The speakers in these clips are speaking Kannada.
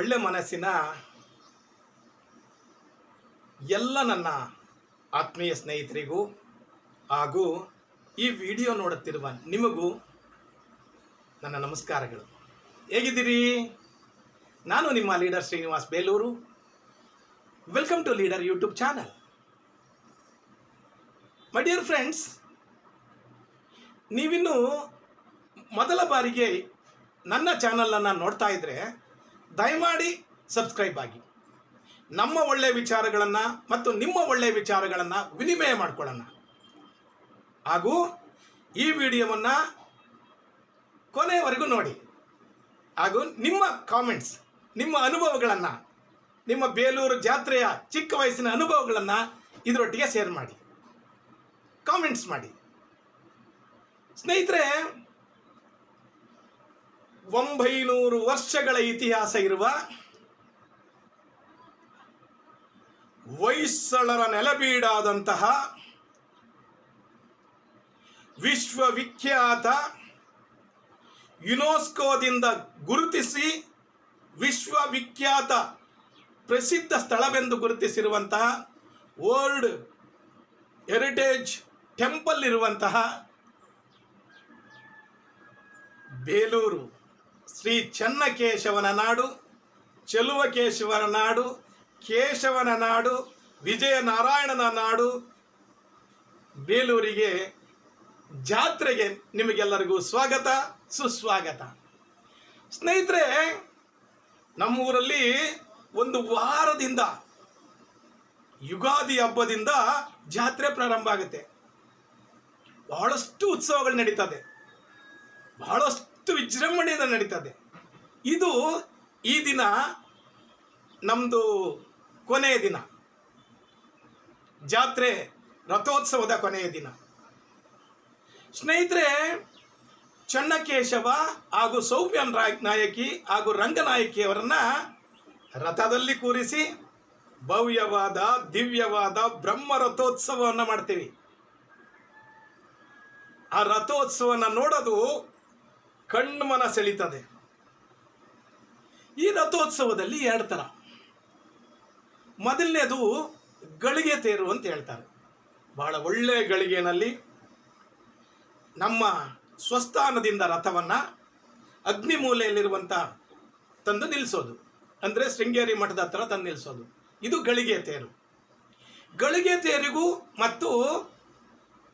ಒಳ್ಳೆ ಮನಸ್ಸಿನ ಎಲ್ಲ ನನ್ನ ಆತ್ಮೀಯ ಸ್ನೇಹಿತರಿಗೂ ಹಾಗೂ ಈ ವಿಡಿಯೋ ನೋಡುತ್ತಿರುವ ನಿಮಗೂ ನನ್ನ ನಮಸ್ಕಾರಗಳು. ಹೇಗಿದ್ದೀರಿ? ನಾನು ನಿಮ್ಮ leader Srinivas Belur. Welcome to leader YouTube channel my dear friends ನೀವಿನ್ನೂ ಮೊದಲ ಬಾರಿಗೆ ನನ್ನ ಚಾನಲನ್ನು ನೋಡ್ತಾ ಇದ್ದರೆ ದಯಮಾಡಿ ಸಬ್ಸ್ಕ್ರೈಬ್ ಆಗಿ. ನಮ್ಮ ಒಳ್ಳೆಯ ವಿಚಾರಗಳನ್ನು ಮತ್ತು ನಿಮ್ಮ ಒಳ್ಳೆಯ ವಿಚಾರಗಳನ್ನು ವಿನಿಮಯ ಮಾಡಿಕೊಳ್ಳೋಣ. ಹಾಗೂ ಈ ವಿಡಿಯೋವನ್ನು ಕೊನೆಯವರೆಗೂ ನೋಡಿ. ಹಾಗೂ ನಿಮ್ಮ ಕಾಮೆಂಟ್ಸ್ ನಿಮ್ಮ ಅನುಭವಗಳನ್ನು, ನಿಮ್ಮ ಬೇಲೂರು ಜಾತ್ರೆಯ ಚಿಕ್ಕ ವಯಸ್ಸಿನ ಅನುಭವಗಳನ್ನು ಇದರೊಟ್ಟಿಗೆ ಶೇರ್ ಮಾಡಿ. ಕಾಮೆಂಟ್ಸ್ ಮಾಡಿ. ಸ್ನೇಹಿತರೆ ಒಂಬೈನೂರು ವರ್ಷಗಳ ಇತಿಹಾಸ ಇರುವ ಹೊಯ್ಸಳರ ನೆಲಬೀಡಾದಂತಹ ವಿಶ್ವವಿಖ್ಯಾತ ಯುನೆಸ್ಕೋದಿಂದ ಗುರುತಿಸಿ ವಿಶ್ವವಿಖ್ಯಾತ ಪ್ರಸಿದ್ಧ ಸ್ಥಳವೆಂದು ಗುರುತಿಸಿರುವಂತಹ ವರ್ಲ್ಡ್ ಹೆರಿಟೇಜ್ ಟೆಂಪಲ್ ಇರುವಂತಹ ಬೇಲೂರು. ಶ್ರೀ ಚನ್ನಕೇಶವನ ನಾಡು ಚೆಲುವಕೇಶವನ ನಾಡು, ಕೇಶವನ ನಾಡು, ವಿಜಯನಾರಾಯಣನ ನಾಡು. ಬೇಲೂರಿಗೆ, ಜಾತ್ರೆಗೆ ನಿಮಗೆಲ್ಲರಿಗೂ ಸ್ವಾಗತ, ಸುಸ್ವಾಗತ. ಸ್ನೇಹಿತರೆ, ನಮ್ಮೂರಲ್ಲಿ ಒಂದು ವಾರದಿಂದ, ಯುಗಾದಿ ಹಬ್ಬದಿಂದ ಜಾತ್ರೆ ಪ್ರಾರಂಭ ಆಗುತ್ತೆ. ಬಹಳಷ್ಟು ಉತ್ಸವಗಳು ನಡೀತದೆ. ಬಹಳಷ್ಟು ವಿಜೃಂಭಣೆಯಿಂದ ನಡೀತದೆ. ಇದು ಈ ದಿನ ನಮ್ಮದು ಕೊನೆಯ ದಿನ. ಜಾತ್ರೆ ರಥೋತ್ಸವದ ಕೊನೆಯ ದಿನ. ಸ್ನೇಹಿತರೆ, ಚನ್ನಕೇಶವ ಹಾಗೂ ಸೌಮ್ಯನ್ ರಾಯ್ ನಾಯಕಿ ಹಾಗೂ ರಂಗನಾಯಕಿಯವರನ್ನ ರಥದಲ್ಲಿ ಕೂರಿಸಿ ಭವ್ಯವಾದ, ದಿವ್ಯವಾದ ಬ್ರಹ್ಮ ರಥೋತ್ಸವವನ್ನು ಮಾಡ್ತೀವಿ. ಆ ರಥೋತ್ಸವನ ನೋಡೋದು ಕಣ್ಮನ ಸೆಳೀತದೆ. ಈ ರಥೋತ್ಸವದಲ್ಲಿ ಎರಡು ಥರ. ಮೊದಲನೇದು ಗಳಿಗೆ ತೇರು ಅಂತ ಹೇಳ್ತಾರೆ. ಬಹಳ ಒಳ್ಳೆಯ ಗಳಿಗೆನಲ್ಲಿ ನಮ್ಮ ಸ್ವಸ್ಥಾನದಿಂದ ರಥವನ್ನು ಅಗ್ನಿಮೂಲೆಯಲ್ಲಿರುವಂಥ ತಂದು ನಿಲ್ಲಿಸೋದು ಅಂದರೆ ಶೃಂಗೇರಿ ಮಠದ ಹತ್ರ ತಂದು ನಿಲ್ಲಿಸೋದು ಇದು ಗಳಿಗೆ ತೇರು. ಗಳಿಗೆ ತೇರಿಗೂ ಮತ್ತು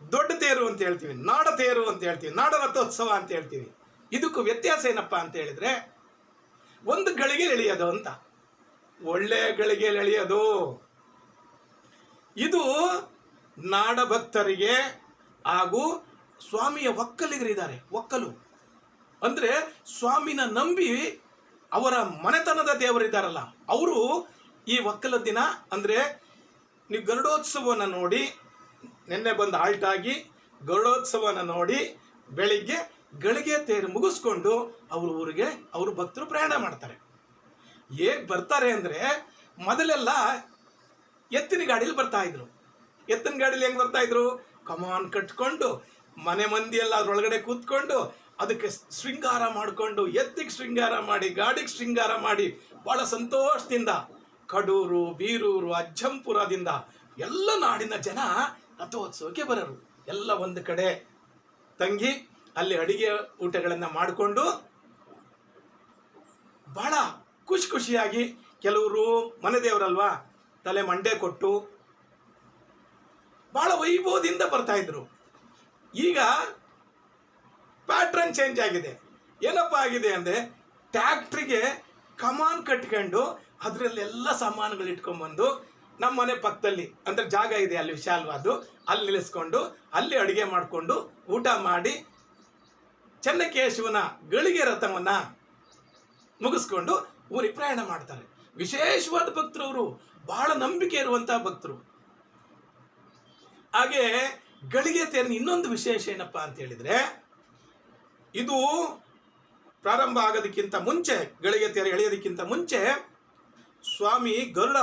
ದೊಡ್ಡ ತೇರು ಅಂತ ಹೇಳ್ತೀವಿ. ನಾಡ ತೇರು ಅಂತ ಹೇಳ್ತೀವಿ. ನಾಡ ರಥೋತ್ಸವ ಅಂತ ಹೇಳ್ತೀವಿ. ಇದಕ್ಕೂ ವ್ಯತ್ಯಾಸ ಏನಪ್ಪ ಅಂತ ಹೇಳಿದ್ರೆ, ಒಂದು ಗಳಿಗೆ ಎಳೆಯೋದು ಅಂತ. ಒಳ್ಳೆ ಗಳಿಗೆ ಎಳೆಯೋದು. ಇದು ನಾಡಭಕ್ತರಿಗೆ ಹಾಗೂ ಸ್ವಾಮಿಯ ಒಕ್ಕಲಿಗರಿದ್ದಾರೆ, ಒಕ್ಕಲು. ಅಂದರೆ ಸ್ವಾಮಿನ ನಂಬಿ ಅವರ ಮನೆತನದ ದೇವರಿದ್ದಾರಲ್ಲ, ಅವರು ಈ ಒಕ್ಕಲ ದಿನ, ಅಂದರೆ ನೀವು ಗರುಡೋತ್ಸವವನ್ನು ನೋಡಿ, ನಿನ್ನೆ ಬಂದು ಆಲ್ಟ್ ಆಗಿ ಗರುಡೋತ್ಸವನ ನೋಡಿ ಬೆಳಿಗ್ಗೆ ಗಳಿಗೆ ತೇರು ಮುಗಿಸ್ಕೊಂಡು ಅವ್ರ ಊರಿಗೆ ಅವರು ಭಕ್ತರು ಪ್ರಯಾಣ ಮಾಡ್ತಾರೆ. ಹೇಗೆ ಬರ್ತಾರೆ ಅಂದರೆ ಮೊದಲೆಲ್ಲ ಎತ್ತಿನ ಗಾಡೀಲಿ ಬರ್ತಾ ಇದ್ರು. ಎತ್ತಿನ ಗಾಡೀಲಿ ಹೆಂಗೆ ಬರ್ತಾ ಇದ್ರು? ಕಮಾನ್ ಕಟ್ಕೊಂಡು ಮನೆ ಮಂದಿ ಎಲ್ಲ ಅದ್ರೊಳಗಡೆ ಕೂತ್ಕೊಂಡು ಅದಕ್ಕೆ ಶೃಂಗಾರ ಮಾಡಿಕೊಂಡು ಎತ್ತಿಗೆ ಶೃಂಗಾರ ಮಾಡಿ, ಗಾಡಿಗೆ ಶೃಂಗಾರ ಮಾಡಿ ಭಾಳ ಸಂತೋಷದಿಂದ ಕಡೂರು, ಬೀರೂರು, ಅಜ್ಜಂಪುರದಿಂದ ಎಲ್ಲ ನಾಡಿನ ಜನ ರಥೋತ್ಸವಕ್ಕೆ ಬರೋರು. ಎಲ್ಲ ಒಂದು ಕಡೆ ತಂಗಿ ಅಲ್ಲಿ ಅಡಿಗೆ ಊಟಗಳನ್ನು ಮಾಡಿಕೊಂಡು ಬಹಳ ಖುಷಿ ಖುಷಿಯಾಗಿ ಕೆಲವರು ಮನೆ ದೇವರಲ್ವಾ ತಲೆ ಮಂಡೆ ಕೊಟ್ಟು ಬಹಳ ವೈಭವದಿಂದ ಬರ್ತಾ ಇದ್ರು. ಈಗ ಪ್ಯಾಟ್ರನ್ ಚೇಂಜ್ ಆಗಿದೆ. ಏನಪ್ಪ ಆಗಿದೆ ಅಂದರೆ ಟ್ಯಾಕ್ಟ್ರಿಗೆ ಕಮಾನ್ ಕಟ್ಕೊಂಡು ಅದರಲ್ಲೆಲ್ಲ ಸಾಮಾನುಗಳು ಇಟ್ಕೊಂಡ್ಬಂದು ನಮ್ಮ ಮನೆ ಪಕ್ಕದಲ್ಲಿ, ಅಂದರೆ ಜಾಗ ಇದೆ ಅಲ್ಲಿ ವಿಶಾಲವಾದ್ದು, ಅಲ್ಲಿ ನಿಲ್ಲಿಸ್ಕೊಂಡು, ಅಲ್ಲಿ ಅಡುಗೆ ಮಾಡಿಕೊಂಡು ಊಟ ಮಾಡಿ ಚೆನ್ನಕೇಶವನ ಗಳಿಗೆ ರಥವನ್ನು ಮುಗಿಸ್ಕೊಂಡು ಊರಿಗೆ ಪ್ರಯಾಣ ಮಾಡ್ತಾರೆ. ವಿಶೇಷವಾದ ಭಕ್ತರು ಅವರು ಬಹಳ ನಂಬಿಕೆ ಇರುವಂತಹ ಭಕ್ತರು. ಹಾಗೆ ಗಳಿಗೆ ತೇರಿನ ಇನ್ನೊಂದು ವಿಶೇಷ ಏನಪ್ಪ ಅಂತ ಹೇಳಿದ್ರೆ, ಇದು ಪ್ರಾರಂಭ ಆಗೋದಕ್ಕಿಂತ ಮುಂಚೆ, ಗಳಿಗೆ ತೇರು ಎಳೆಯೋದಕ್ಕಿಂತ ಮುಂಚೆ ಸ್ವಾಮಿ ಗರುಡ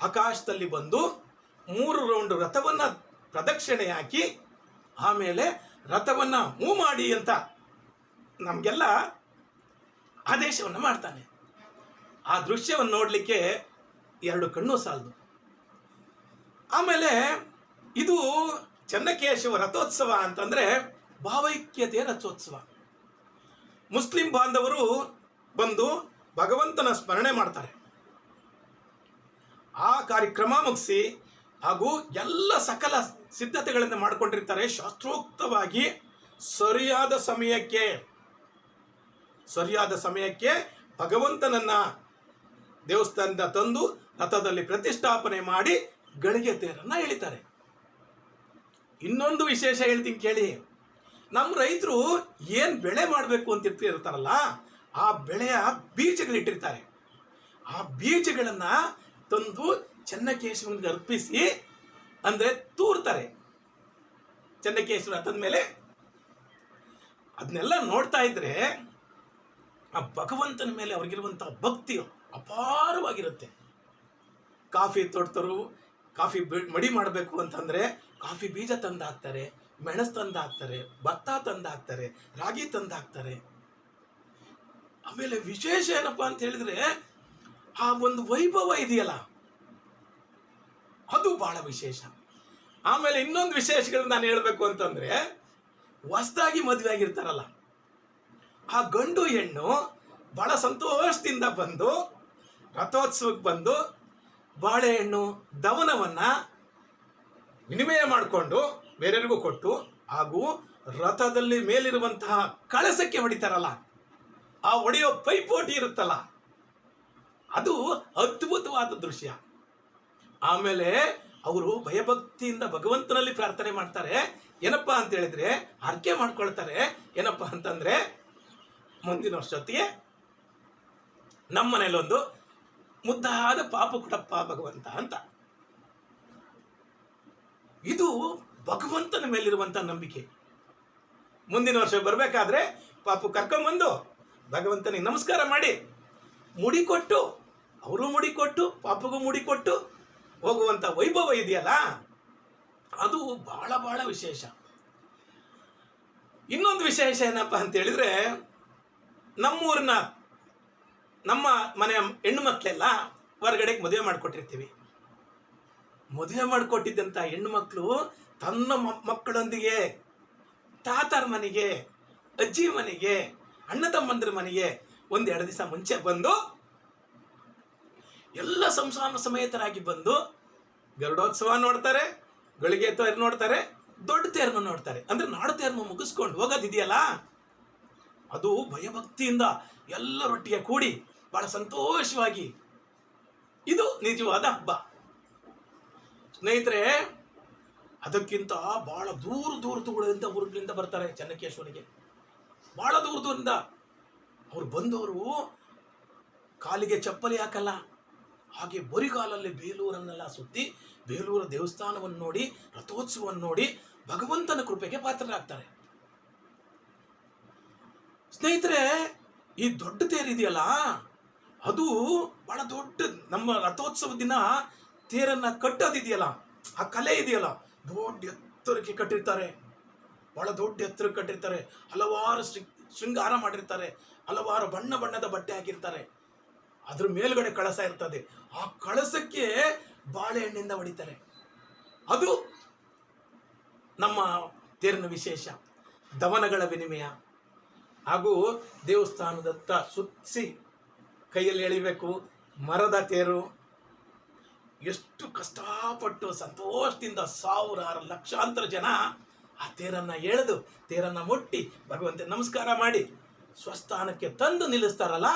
ಆಕಾಶದಲ್ಲಿ ಬಂದು ಮೂರು ರೌಂಡ್ ರಥವನ್ನು ಪ್ರದಕ್ಷಿಣೆ ಹಾಕಿ ಆಮೇಲೆ ರಥವನ್ನು ಮೂ ಮಾಡಿ ಅಂತ ನಮಗೆಲ್ಲ ಆದೇಶವನ್ನು ಮಾಡ್ತಾನೆ. ಆ ದೃಶ್ಯವನ್ನು ನೋಡಲಿಕ್ಕೆ ಎರಡು ಕಣ್ಣು ಸಾಲದು. ಆಮೇಲೆ ಇದು ಚನ್ನಕೇಶವ ರಥೋತ್ಸವ ಅಂತಂದರೆ ಭಾವೈಕ್ಯತೆಯ ರಥೋತ್ಸವ. ಮುಸ್ಲಿಂ ಬಾಂಧವರು ಬಂದು ಭಗವಂತನ ಸ್ಮರಣೆ ಮಾಡ್ತಾರೆ. ಆ ಕಾರ್ಯಕ್ರಮ ಮುಗಿಸಿ ಹಾಗೂ ಎಲ್ಲ ಸಕಲ ಸಿದ್ಧತೆಗಳನ್ನು ಮಾಡಿಕೊಂಡಿರ್ತಾರೆ ಶಾಸ್ತ್ರೋಕ್ತವಾಗಿ ಸರಿಯಾದ ಸಮಯಕ್ಕೆ. ಸರಿಯಾದ ಸಮಯಕ್ಕೆ ಭಗವಂತನನ್ನ ದೇವಸ್ಥಾನದ ತಂದು ರಥದಲ್ಲಿ ಪ್ರತಿಷ್ಠಾಪನೆ ಮಾಡಿ ಗಳಿಗೆ ತೇರನ್ನ ಎಳಿತಾರೆ. ಇನ್ನೊಂದು ವಿಶೇಷ ಹೇಳ್ತೀನಿ ಕೇಳಿ. ನಮ್ಮ ರೈತರು ಏನು ಬೆಳೆ ಮಾಡಬೇಕು ಅಂತ ಇರ್ತಿರ್ತಾರಲ್ಲ ಆ ಬೆಳೆಯ ಬೀಜಗಳಿಟ್ಟಿರ್ತಾರೆ. ಆ ಬೀಜಗಳನ್ನು ತಂದು ಚೆನ್ನಕೇಶವನಿಗೆ ಅರ್ಪಿಸಿ ಅಂದ್ರೆ ತೂರ್ತಾರೆ. ಚೆನ್ನಕೇಶವ ತಂದ ಮೇಲೆ ಅದನ್ನೆಲ್ಲ ನೋಡ್ತಾ ಇದ್ರೆ ಆ ಭಗವಂತನ ಮೇಲೆ ಅವ್ರಿಗಿರುವಂಥ ಭಕ್ತಿ ಅಪಾರವಾಗಿರುತ್ತೆ. ಕಾಫಿ ತೊಡ್ತರು, ಕಾಫಿ ಮಡಿ ಮಾಡಬೇಕು ಅಂತಂದ್ರೆ ಕಾಫಿ ಬೀಜ ತಂದು ಹಾಕ್ತಾರೆ ಮೆಣಸು ತಂದು ಹಾಕ್ತಾರೆ ಭತ್ತ ತಂದು ಹಾಕ್ತಾರೆ ರಾಗಿ ತಂದು ಹಾಕ್ತಾರೆ ಆಮೇಲೆ ವಿಶೇಷ ಏನಪ್ಪ ಅಂತ ಹೇಳಿದ್ರೆ ಆ ಒಂದು ವೈಭವ ಇದೆಯಲ್ಲ, ಅದು ಬಹಳ ವಿಶೇಷ. ಆಮೇಲೆ ಇನ್ನೊಂದು ವಿಶೇಷಗಳು ನಾನು ಹೇಳಬೇಕು ಅಂತಂದ್ರೆ, ಹೊಸ್ದಾಗಿ ಮದುವೆ ಆಗಿರ್ತಾರಲ್ಲ ಆ ಗಂಡು ಹೆಣ್ಣು ಬಹಳ ಸಂತೋಷದಿಂದ ಬಂದು ರಥೋತ್ಸವಕ್ಕೆ ಬಂದು ಬಾಳೆಹಣ್ಣು ದವನವನ್ನ ವಿನಿಮಯ ಮಾಡಿಕೊಂಡು ಬೇರೆಯವರಿಗೂ ಕೊಟ್ಟು ಹಾಗೂ ರಥದಲ್ಲಿ ಮೇಲಿರುವಂತಹ ಕಳಸಕ್ಕೆ ಹೊಡಿತಾರಲ್ಲ, ಆ ಒಡೆಯೋ ಪೈಪೋಟಿ ಇರುತ್ತಲ್ಲ, ಅದು ಅದ್ಭುತವಾದ ದೃಶ್ಯ. ಆಮೇಲೆ ಅವರು ಭಯಭಕ್ತಿಯಿಂದ ಭಗವಂತನಲ್ಲಿ ಪ್ರಾರ್ಥನೆ ಮಾಡ್ತಾರೆ, ಏನಪ್ಪಾ ಅಂತ ಹೇಳಿದ್ರೆ ಅರ್ಕೆ ಮಾಡ್ಕೊಳ್ತಾರೆ, ಏನಪ್ಪಾ ಅಂತಂದ್ರೆ ಮುಂದಿನ ವರ್ಷೊತ್ತಿಗೆ ನಮ್ಮ ಮನೇಲೊಂದು ಮುದ್ದಾದ ಪಾಪ ಕೊಡಪ್ಪ ಭಗವಂತ ಅಂತ. ಇದು ಭಗವಂತನ ಮೇಲಿರುವಂತ ನಂಬಿಕೆ. ಮುಂದಿನ ವರ್ಷ ಬರಬೇಕಾದ್ರೆ ಪಾಪು ಕರ್ಕೊಂಬಂದು ಭಗವಂತನಿಗೆ ನಮಸ್ಕಾರ ಮಾಡಿ ಮುಡಿ ಕೊಟ್ಟು ಅವರು ಮುಡಿ ಕೊಟ್ಟು ಪಾಪಗೂ ಮುಡಿ ಕೊಟ್ಟು ಹೋಗುವಂತ ವೈಭವ ಇದೆಯಲ್ಲ? ಅದು ಬಹಳ ಬಹಳ ವಿಶೇಷ. ಇನ್ನೊಂದು ವಿಶೇಷ ಏನಪ್ಪ ಅಂತ ಹೇಳಿದ್ರೆ ನಮ್ಮೂರಿನ ನಮ್ಮ ಮನೆಯ ಹೆಣ್ಣು ಮಕ್ಕಳೆಲ್ಲ ಹೊರಗಡೆಗೆ ಮದುವೆ ಮಾಡಿಕೊಟ್ಟಿರ್ತೀವಿ. ಮದುವೆ ಮಾಡಿಕೊಟ್ಟಿದ್ದಂಥ ಹೆಣ್ಣು ಮಕ್ಕಳು ತನ್ನ ಮಕ್ಕಳೊಂದಿಗೆ ತಾತರ ಮನೆಗೆ, ಅಜ್ಜಿ ಮನೆಗೆ, ಅಣ್ಣ ತಮ್ಮಂದ್ರ ಮನೆಗೆ ಒಂದು ಎರಡು ದಿವಸ ಮುಂಚೆ ಬಂದು ಎಲ್ಲ ಸಂಸಾರ ಸಮೇತರಾಗಿ ಬಂದು ಗರುಡೋತ್ಸವ ನೋಡ್ತಾರೆ ಗಳಿಗೆ ತೇರು ನೋಡ್ತಾರೆ, ದೊಡ್ಡ ತೇರನ್ನು ನೋಡ್ತಾರೆ. ಅಂದ್ರೆ ನಾಡು ತೇರನ್ನು ಮುಗಿಸ್ಕೊಂಡು ಹೋಗೋದಿದೆಯಲ್ಲ? ಅದು ಭಯಭಕ್ತಿಯಿಂದ ಎಲ್ಲರೊಟ್ಟಿಗೆ ಕೂಡಿ ಬಹಳ ಸಂತೋಷವಾಗಿ ಇದು ನಿಜವಾದ ಹಬ್ಬ. ಸ್ನೇಹಿತರೆ, ಅದಕ್ಕಿಂತ ಬಹಳ ದೂರ ದೂರ ದೂರದಿಂದ ಊರುಗಳಿಂದ ಬರ್ತಾರೆ ಚೆನ್ನಕೇಶ್ವರಿಗೆ ಬಹಳ ದೂರ ದೂರದಿಂದ ಅವ್ರು ಬಂದವರು ಕಾಲಿಗೆ ಚಪ್ಪಲಿ ಹಾಕಲ್ಲ, ಹಾಗೆ ಬರಿಗಾಲಲ್ಲಿ ಬೇಲೂರನ್ನೆಲ್ಲ ಸುತ್ತಿ ಬೇಲೂರ ದೇವಸ್ಥಾನವನ್ನು ನೋಡಿ, ರಥೋತ್ಸವವನ್ನು ನೋಡಿ ಭಗವಂತನ ಕೃಪೆಗೆ ಪಾತ್ರರಾಗ್ತಾರೆ. ಸ್ನೇಹಿತರೆ, ಈ ದೊಡ್ಡ ತೇರಿದೆಯಲ್ಲ ಅದು ಬಹಳ ದೊಡ್ಡ, ನಮ್ಮ ರಥೋತ್ಸವ ದಿನ ತೇರನ್ನ ಕಟ್ಟೋದಿದೆಯಲ್ಲ ಆ ಕಲೆ ಇದೆಯಲ್ಲ? ದೊಡ್ಡ ಎತ್ತರಕ್ಕೆ ಕಟ್ಟಿರ್ತಾರೆ. ಬಹಳ ದೊಡ್ಡ ಎತ್ತರಕ್ಕೆ ಕಟ್ಟಿರ್ತಾರೆ. ಹಲವಾರು ಶೃಂಗಾರ ಮಾಡಿರ್ತಾರೆ. ಹಲವಾರು ಬಣ್ಣ ಬಣ್ಣದ ಬಟ್ಟೆ ಹಾಕಿರ್ತಾರೆ. ಅದ್ರ ಮೇಲ್ಗಡೆ ಕಳಸ ಇರ್ತದೆ. ಆ ಕಳಸಕ್ಕೆ ಬಾಳೆಹಣ್ಣಿಂದ ಹೊಡಿತಾರೆ. ಅದು ನಮ್ಮ ತೇರಿನ ವಿಶೇಷ. ದವನಗಳ ವಿನಿಮಯ. ಹಾಗೂ ದೇವಸ್ಥಾನದತ್ತ ಸುತ್ತಿಸಿ ಕೈಯಲ್ಲಿ ಎಳಿಬೇಕು, ಮರದ ತೇರು. ಎಷ್ಟು ಕಷ್ಟಪಟ್ಟು, ಸಂತೋಷದಿಂದ ಸಾವಿರಾರು ಲಕ್ಷಾಂತರ ಜನ ಆ ತೇರನ್ನು ಎಳೆದು, ತೇರನ್ನು ಮುಟ್ಟಿ ಭಗವಂತ ನಮಸ್ಕಾರ ಮಾಡಿ ಸ್ವಸ್ಥಾನಕ್ಕೆ ತಂದು ನಿಲ್ಲಿಸ್ತಾರಲ್ಲ?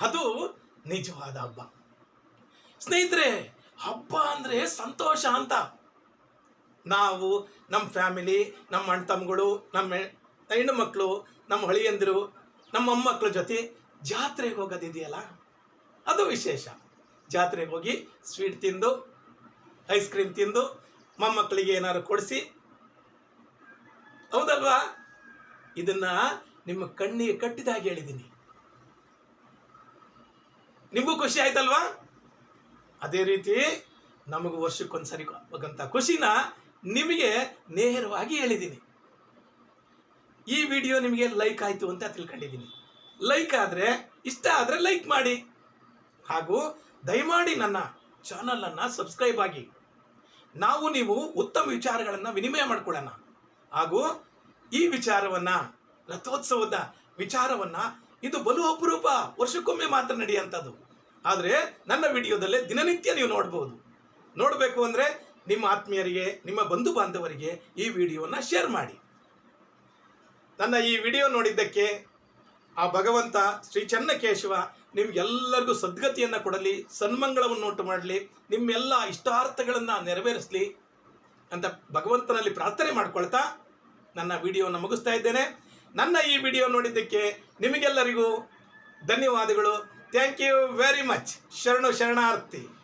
ಅದು ನಿಜವಾದ ಹಬ್ಬ. ಸ್ನೇಹಿತರೆ, ಹಬ್ಬ ಅಂದ್ರೆ ಸಂತೋಷ ಅಂತ. ನಾವು, ನಮ್ಮ ಫ್ಯಾಮಿಲಿ, ನಮ್ಮ ಅಣ್ಣ ತಮ್ಮಗಳು, ನಮ್ಮ ಹೆಣ್ಣು ಮಕ್ಕಳು ನಮ್ಮ ಹಳಿಯಂದಿರು ನಮ್ಮ ಮೊಮ್ಮಕ್ಕಳ ಜೊತೆ ಜಾತ್ರೆಗೆ ಹೋಗೋದಿದೆಯಲ್ಲ ಅದು ವಿಶೇಷ. ಜಾತ್ರೆಗೆ ಹೋಗಿ ಸ್ವೀಟ್ ತಿಂದು ಐಸ್ ಕ್ರೀಮ್ ತಿಂದು ಮೊಮ್ಮಕ್ಕಳಿಗೆ ಏನಾದ್ರು ಕೊಡಿಸಿ. ಹೌದಲ್ವಾ? ಇದನ್ನ ನಿಮ್ಮ ಕಣ್ಣಿಗೆ ಕಟ್ಟಿದಾಗ ಹೇಳಿದ್ದೀನಿ ನಿಮಗೂ ಖುಷಿ ಆಯ್ತಲ್ವಾ? ಅದೇ ರೀತಿ ನಮಗೂ ವರ್ಷಕ್ಕೊಂದ್ಸರಿ ಆಗಂತ ಖುಷಿನ ನಿಮಗೆ ನೇರವಾಗಿ ಹೇಳಿದ್ದೀನಿ ಈ ವಿಡಿಯೋ ನಿಮಗೆ ಲೈಕ್ ಆಯಿತು ಅಂತ ತಿಳ್ಕೊಂಡಿದ್ದೀನಿ. ಲೈಕ್ ಆದರೆ ಇಷ್ಟ ಆದರೆ ಲೈಕ್ ಮಾಡಿ. ಹಾಗೂ ದಯಮಾಡಿ ನನ್ನ ಚಾನಲನ್ನು ಸಬ್ಸ್ಕ್ರೈಬ್ ಆಗಿ. ನಾವು ನೀವು ಉತ್ತಮ ವಿಚಾರಗಳನ್ನು ವಿನಿಮಯ ಮಾಡ್ಕೊಳ್ಳೋಣ. ಹಾಗೂ ಈ ವಿಚಾರವನ್ನು, ರಥೋತ್ಸವದ ವಿಚಾರವನ್ನು ಇದು ಬಲು ಅಪರೂಪ, ವರ್ಷಕ್ಕೊಮ್ಮೆ ಮಾತ್ರ ನಡೆಯುವಂಥದ್ದು. ಆದರೆ ನನ್ನ ವಿಡಿಯೋದಲ್ಲೇ ದಿನನಿತ್ಯ ನೀವು ನೋಡ್ಬೋದು. ನೋಡಬೇಕು ಅಂದರೆ ನಿಮ್ಮ ಆತ್ಮೀಯರಿಗೆ, ನಿಮ್ಮ ಬಂಧು ಬಾಂಧವರಿಗೆ ಈ ವಿಡಿಯೋನ ಶೇರ್ ಮಾಡಿ. ನನ್ನ ಈ ವಿಡಿಯೋ ನೋಡಿದ್ದಕ್ಕೆ ಆ ಭಗವಂತ ಶ್ರೀ ಚನ್ನಕೇಶವ ನಿಮ್ಗೆಲ್ಲರಿಗೂ ಸದ್ಗತಿಯನ್ನು ಕೊಡಲಿ, ಸನ್ಮಂಗಳವನ್ನು ಉಂಟು ಮಾಡಲಿ, ನಿಮ್ಮೆಲ್ಲ ಇಷ್ಟಾರ್ಥಗಳನ್ನು ನೆರವೇರಿಸಲಿ ಅಂತ ಭಗವಂತನಲ್ಲಿ ಪ್ರಾರ್ಥನೆ ಮಾಡ್ಕೊಳ್ತಾ ನನ್ನ ವಿಡಿಯೋನ ಮುಗಿಸ್ತಾ ಇದ್ದೇನೆ. ನನ್ನ ಈ ವಿಡಿಯೋ ನೋಡಿದ್ದಕ್ಕೆ ನಿಮಗೆಲ್ಲರಿಗೂ ಧನ್ಯವಾದಗಳು. ಥ್ಯಾಂಕ್ ಯು ವೆರಿ ಮಚ್ ಶರಣು ಶರಣಾರ್ಥಿ.